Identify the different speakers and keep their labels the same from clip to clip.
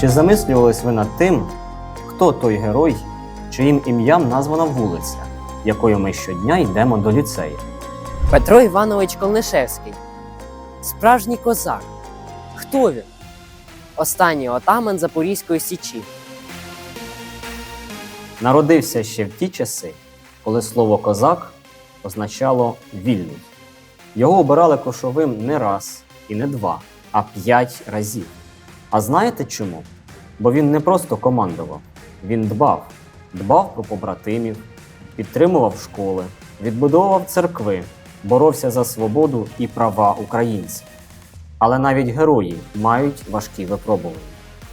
Speaker 1: Чи замислювались ви над тим, хто той герой, чиїм ім'ям названа вулиця, якою ми щодня йдемо до ліцею?
Speaker 2: Петро Іванович Колнишевський. Справжній козак. Хто він? Останній отаман Запорізької січі.
Speaker 1: Народився ще в ті часи, коли слово козак означало вільний. Його обирали кошовим не раз і не два, а п'ять разів. А знаєте чому? Бо він не просто командував, він дбав, дбав про побратимів, підтримував школи, відбудовував церкви, боровся за свободу і права українців. Але навіть герої мають важкі випробування.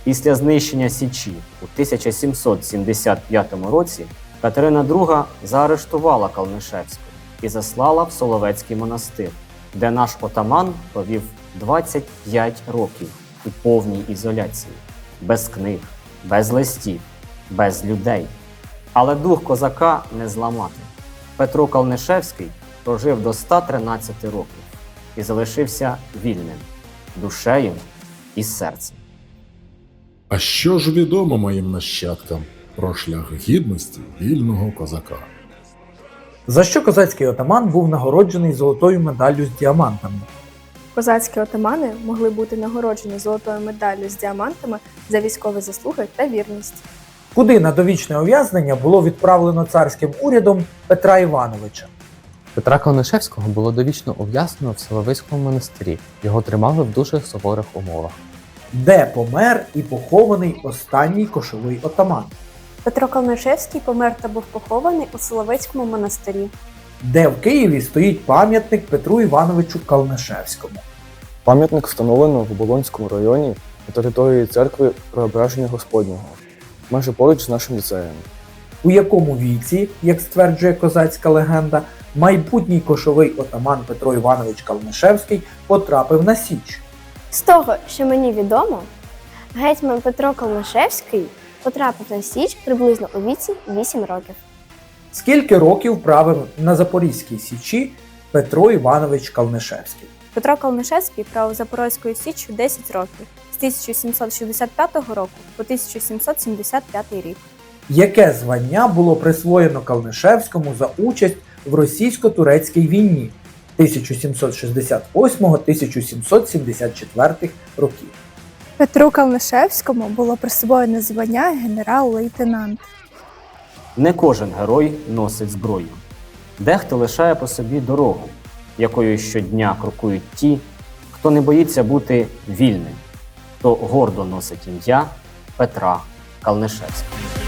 Speaker 1: Після знищення Січі у 1775 році Катерина II заарештувала Калнишевську і заслала в Соловецький монастир, де наш отаман провів 25 років у повній ізоляції, без книг, без листів, без людей. Але дух козака не зламати. Петро Калнишевський прожив до 113 років і залишився вільним душею і серцем.
Speaker 3: А що ж відомо моїм нащадкам про шлях гідності вільного козака?
Speaker 4: За що козацький отаман був нагороджений золотою медаллю з діамантами?
Speaker 5: Козацькі отамани могли бути нагороджені золотою медаллю з діамантами за військові заслуги та вірність.
Speaker 4: Куди на довічне ув'язнення було відправлено царським урядом Петра Івановича?
Speaker 6: Петра Конишевського було довічно ув'язнено в Соловейському монастирі. Його тримали в дуже суворих умовах.
Speaker 4: Де помер і похований останній кошовий отаман?
Speaker 7: Петро Калнишевський помер та був похований у Соловецькому монастирі.
Speaker 4: Де в Києві стоїть пам'ятник Петру Івановичу Калнишевському?
Speaker 8: Пам'ятник встановлено в Оболонському районі на території церкви Преображення Господнього, майже поруч з нашим ліцеєм.
Speaker 4: У якому віці, як стверджує козацька легенда, майбутній кошовий отаман Петро Іванович Калнишевський потрапив на Січ?
Speaker 7: З того, що мені відомо, гетьман Петро Калнишевський потрапив на Січ приблизно у віці 8 років.
Speaker 4: Скільки років правив на Запорізькій Січі Петро Іванович Калнишевський?
Speaker 5: Петро Калнишевський правив Запорозькою Січчю 10 років з 1765 року по 1775 рік.
Speaker 4: Яке звання було присвоєно Калнишевському за участь в російсько-турецькій війні 1768-1774 років?
Speaker 5: Петру Калнишевському було присвоєно звання генерал-лейтенант.
Speaker 1: Не кожен герой носить зброю. Дехто лишає по собі дорогу, якою щодня крокують ті, хто не боїться бути вільним, хто гордо носить ім'я Петра Калнишевського.